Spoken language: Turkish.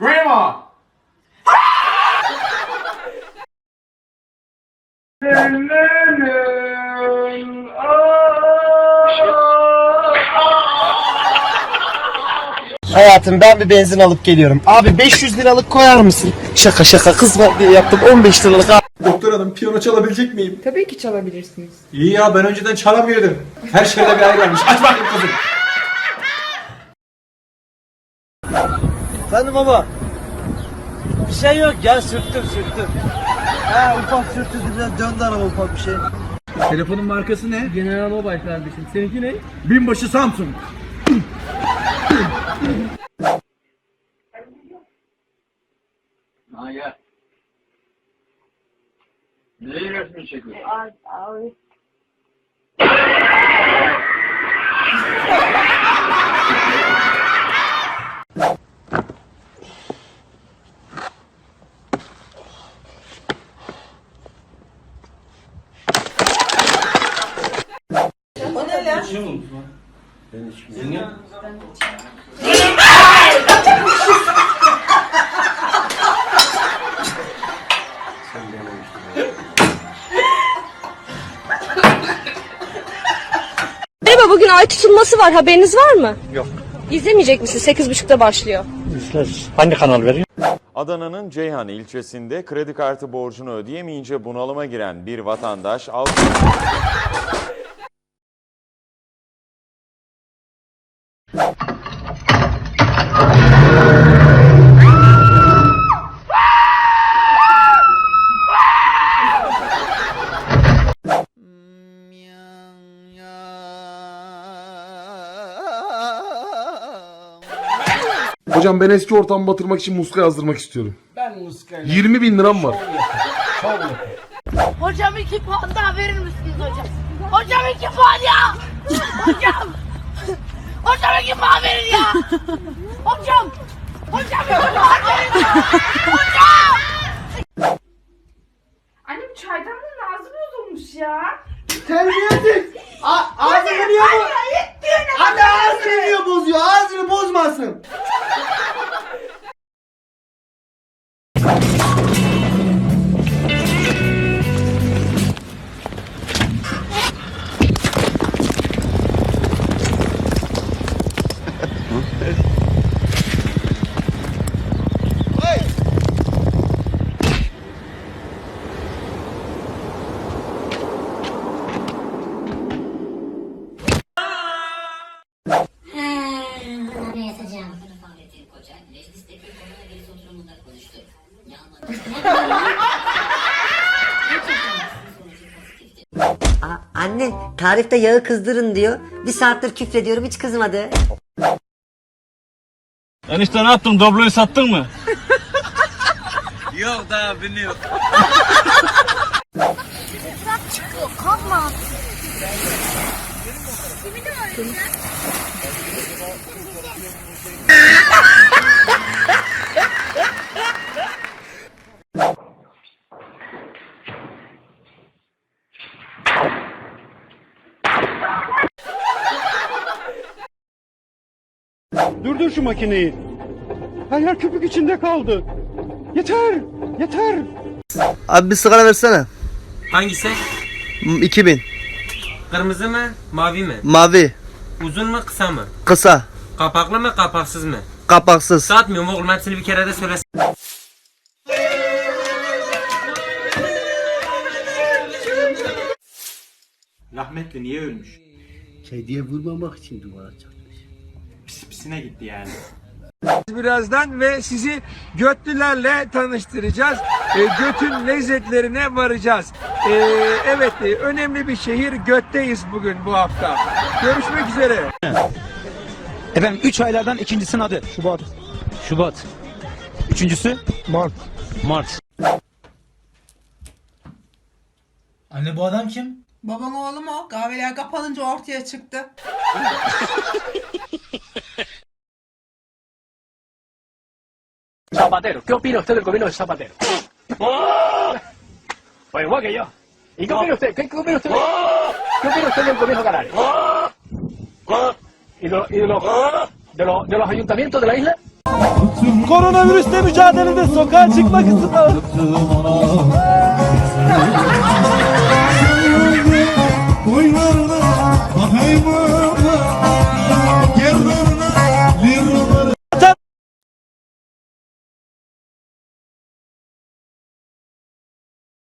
Grandma! Hayatım ben bir benzin alıp geliyorum. Abi 500 liralık koyar mısın? Şaka şaka kız var diye yaptım 15 liralık. Doktor hanım piyano çalabilecek miyim? Tabii ki çalabilirsiniz. İyi ya ben önceden çalamıyordum. Her şeyde bir ay gelmiş. Aç bakayım kızım. Efendim baba. Bir şey yok ya sürttüm sürttüm. Ha ufak sürttü biraz döndü araba ufak bir şey. Telefonun markası ne? General Mobile kardeşim. Seninki ne? Binbaşı Samsung. Ha gel. Neyi resmi çekiyorsun? Merhaba bugün ay tutulması var haberiniz var mı? Yok. İzlemeyecek misin? 8.30'da başlıyor. Adana'nın Ceyhan ilçesinde kredi kartı borcunu ödeyemeyince bunalıma giren bir vatandaş Hocam ben eski ortamı batırmak için muska yazdırmak istiyorum. Ben muskayla 20 bin liram var. Hocam iki puan daha verir misiniz hocam? Hocam iki puan ya! Hocam! Hocam iki puan verin ya! Hocam! Hocam iki Anne tarifte yağı kızdırın diyor. Bir saattir küfrediyorum hiç kızmadı. Enişte ne yaptın? Dobloyu sattın mı? Kalkma. Durdur şu makineyi. Her yer köpük içinde kaldı. Yeter. Yeter. Abi bir sigara versene. Hangisi? 2000. Kırmızı mı? Mavi mi? Mavi. Uzun mu? Kısa mı? Kısa. Kapaklı mı? Kapaksız mı? Kapaksız. Satmıyorum oğlum. Hepsini bir kere de söylesin. Rahmetli niye ölmüş? Kediye vurmamak için duvara çarpmış. Pisine gitti yani. Birazdan ve sizi götlülerle tanıştıracağız. E, götün lezzetlerine varacağız. E, evet e, önemli bir şehir Göt'teyiz bugün bu hafta. Görüşmek üzere. Efendim 3 aylardan ikincisinin adı. Şubat. Şubat. Üçüncüsü? Mart. Mart. Anne bu adam kim? Babam oğlum o. Kahveler kapanınca ortaya çıktı. Zapatero. ¿Qué opina usted del gobierno de Zapatero? ¡Oh! pues igual que yo. ¿Y qué ¡Oh! opina usted? ¿Qué, qué opina usted? ¡Oh! ¿Qué opina usted del gobierno canario? ¿Y, de, lo, y de, los, de, los, de los ayuntamientos de la isla? Koronavirüsle mücadelede sokağa çıkmak için Boylarına bakayım